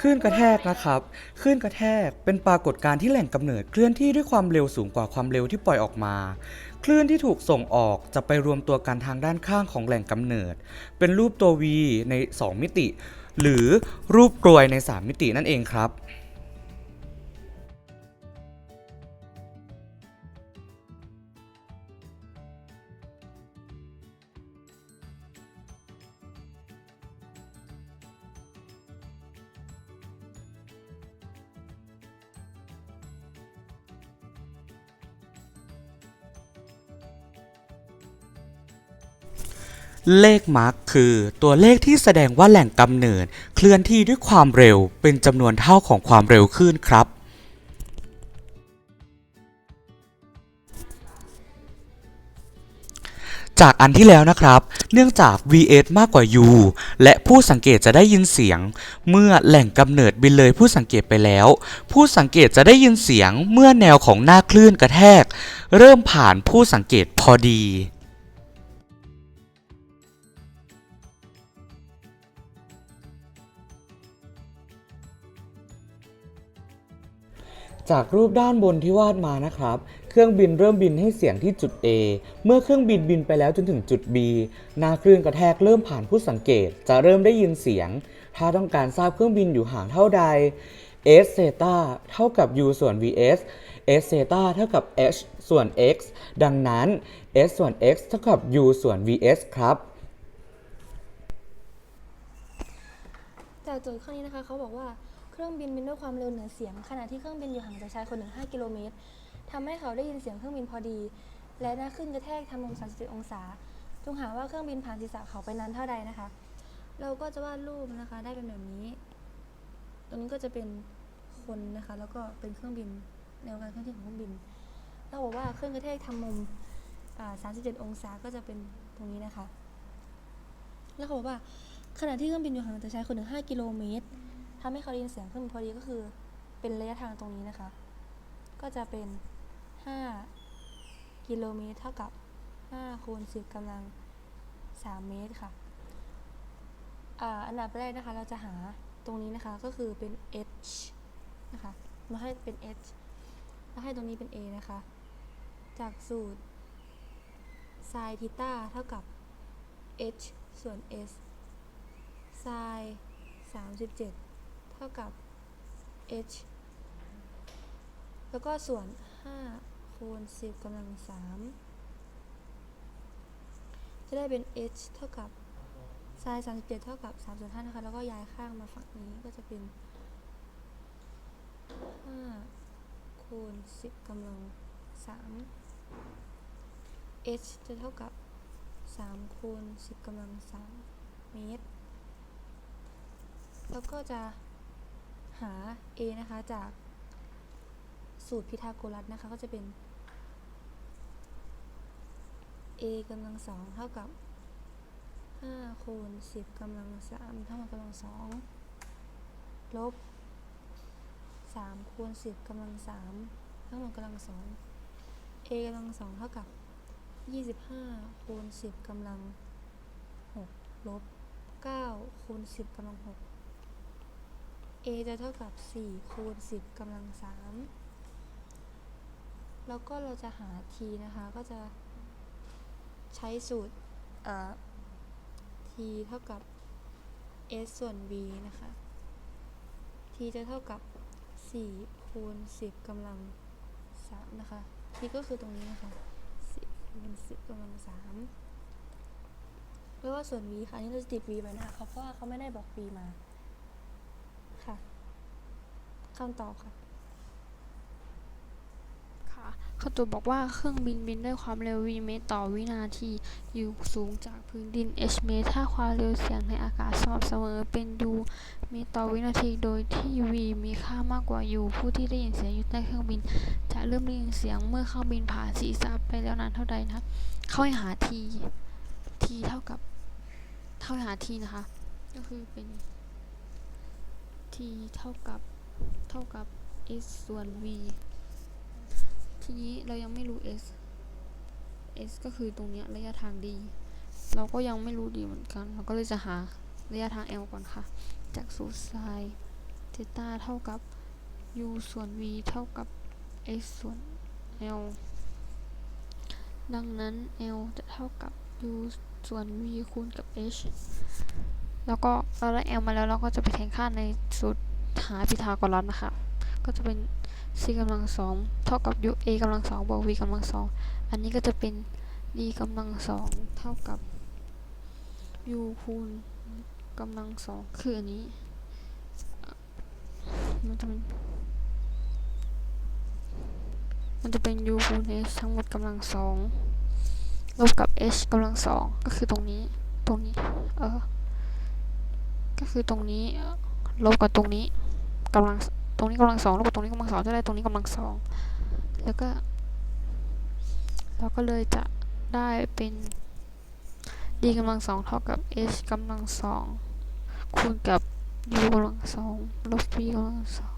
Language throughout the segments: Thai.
คลื่นกระแทกนะครับคลื่นกระแทกเป็นปรากฏการณ์ที่แหล่งกำเนิดเคลื่อนที่ด้วยความเร็วสูงกว่าความเร็วที่ปล่อยออกมา คลื่นที่ถูกส่งออกจะไปรวมตัวกันทางด้านข้างของแหล่งกำเนิด เป็นรูปตัว V ใน 2 มิติ หรือรูปกลวยใน 3 มิตินั่นเองครับ เลขมาร์กคือตัวเลขที่แสดงว่าแหล่งกำเนิด เคลื่อนที่ด้วยความเร็วเป็นจำนวนเท่าของความเร็วคลื่นครับ จากอันที่แล้วนะครับ เนื่องจาก vs มากกว่า u และผู้สังเกตจะได้ยินเสียง เมื่อแหล่งกำเนิดบินเลยผู้สังเกตไปแล้ว ผู้สังเกตจะได้ยินเสียงเมื่อแนวของหน้าคลื่นกระแทก เริ่มผ่านผู้สังเกตพอดี จากรูปด้านบนที่วาดมานะครับ เครื่องบินเริ่มบินให้เสียงที่จุด A เมื่อเครื่องบินบินไปแล้วจนถึงจุด B หน้าคลื่นกระแทกเริ่มผ่านผู้สังเกต จะเริ่มได้ยินเสียง ถ้าต้องการทราบเครื่องบินอยู่ห่างเท่าใด s เซตาเท่ากับ u ส่วน vs s เซตาเท่ากับ h ส่วน x ดังนั้น s ส่วน x เท่ากับ u ส่วน vs ครับ จากโจทย์ข้อนี้นะคะเขาบอกว่า เครื่องบินบินด้วยความเร็วเหนือเสียง ขณะที่เครื่องบินอยู่ห่างจากชายคนหนึ่ง5กิโลเมตรทำให้เขาได้ยินเสียงเครื่องบินพอดี และหน้าขึ้นกระแทกทำมุม37องศา จงหาว่าเครื่องบินผ่านศีรษะเขาไปนานเท่าใดนะคะ เราก็จะวาดรูปนะคะได้เป็นแบบนี้ ตรงนี้ก็จะเป็นคนนะคะ แล้วก็เป็นเครื่องบินแนวการเคลื่อนที่ของเครื่องบิน เราบอกว่าเครื่องกระแทกทำมุม37 องศาก็จะเป็นตรงนี้นะคะ แล้วเขาบอกว่าขณะที่เครื่องบินอยู่ห่างจากชายคนหนึ่ง5กิโลเมตร ทำให้เขาได้ยินเสียงเครื่องบินพอดีก็คือ เป็นระยะทางตรงนี้นะคะ ก็จะเป็น 5 กิโลเมตรเท่ากับ5คูณ10กำลัง 3 เมตรค่ะอันดับแรกนะคะ เราจะหาตรงนี้นะคะก็คือเป็น h นะคะเราให้เป็น h แล้วให้ตรงนี้เป็น a นะคะ จากสูตร sin ทีตาเท่ากับ h ส่วน s ไซน์37เท่ากับ h แล้วก็ส่วน 5 คูณ 10กำลัง 3 จะได้เป็น h เท่ากับไซน์37 เท่ากับ3ส่วน5นะคะ แล้วก็ย้ายข้างมาฝั่งนี้ก็จะเป็น 5 คูณ 10กำลัง 3 h จะเท่ากับ 3 คูณ 10กำลัง 3 เมตร แล้วก็จะ หา a นะคะจากสูตรพีทาโกรัสนะคะก็จะเป็น a กำลังสองเท่ากับ5คูณ10กำลัง3เท่ากับกำลังสองลบ3คูณ10กำลัง3เท่ากับกำลังสอง a กำลังสองเท่ากับ 25คูณ10กำลัง6ลบ9คูณ10กำลัง6 a จะเท่ากับ 4 คูณ 10กำลัง 3 แล้วก็เราจะหา t นะคะ ก็จะใช้สูตรเอ่อ t เท่ากับ s ส่วน v นะคะ t จะเท่ากับ 4 คูณ 10กำลัง 3 นะคะ t ก็คือตรงนี้นะคะ4คูณ10กำลัง 3 แล้วก็ส่วน v ค่ะอันนี้เราจะติด v ไปนะคะเพราะว่าเขาไม่ได้บอก v มา ค่ะคำตอบค่ะ ค่ะคำตอบบอกว่าเครื่องบินบินด้วยความเร็ว v เมตรต่อวินาที อยู่สูงจากพื้นดิน h เมตร ถ้าความเร็วเสียงในอากาศสม่ำเสมอเป็น u เมตรต่อวินาที โดยที่ v มีค่ามากกว่า u ผู้ที่ได้ยินเสียงอยู่ใต้เครื่องบิน จะเริ่มได้ยินเสียงเมื่อเครื่องบินผ่านศีรษะไปแล้วนานเท่าใดนะคะเข้าหา t t เท่ากับ เท่าห้หา t นะคะ ก็คือเป็น t เท่ากับเท่ากับ s ส่วน v ทีนี้เรายังไม่รู้ s s ก็คือตรงเนี้ยระยะทาง d เราก็ยังไม่รู้ d เหมือนกัน เราก็เลยจะหาระยะทาง l ก่อนค่ะ จากสูตร sin theta เท่ากับ u ส่วน v เท่ากับ x ส่วน l ดังนั้น l จะเท่ากับ u ส่วน v คูณกับ h แล้วก็เราได้ l มาแล้วเราก็จะไปแทนค่าในสูตรหาพีทาโกรัสนะคะ ก็จะเป็น c กำลังสองเท่ากับ u a กำลังสองบวก v กำลังสองอันนี้ก็จะเป็น d กำลังสองเท่ากับ u คูณกำลังสองคืออันนี้มันจะเป็นมันจะเป็น u คูณ h ทั้งหมดกำลังสองลบกับ h กำลังสองก็คือตรงนี้ตรงนี้ เออ ก็คือตรงนี้ลบกับตรงนี้กำลังตรงนี้กำลังสองลบกับตรงนี้กำลังสองจะได้ตรงนี้กำลังสองแล้วก็เราก็เลยจะได้เป็น d กำลังสองเท่ากับ h กำลังสองคูณกับ u กำลังสองลบ v กำลังสอง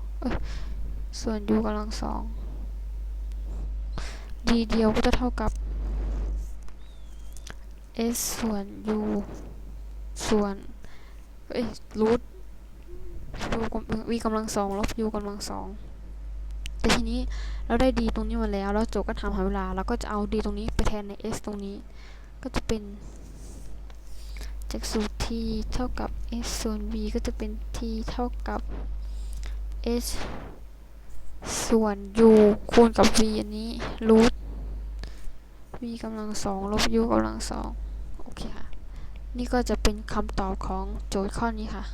ส่วน u กำลังสอง d เดียวก็จะเท่ากับ s ส่วน u ส่วน เอ้ยรูท u กำ v กำลังสองลบ u กำลังสองแต่ทีนี้เราได้ d ตรงนี้มาแล้ว แล้วโจก็ถามหาเวลาเราก็จะเอา d ตรงนี้ไปแทนใน s ตรงนี้ ก็จะเป็นจากสูตร t เท่ากับ s ส่วน v ก็จะเป็น t เท่ากับ h ส่วน u คูณกับ v อันนี้รูท v กำลังสองลบ u กำลังสอง นี่ก็จะเป็นคำตอบของโจทย์ข้อนี้ค่ะ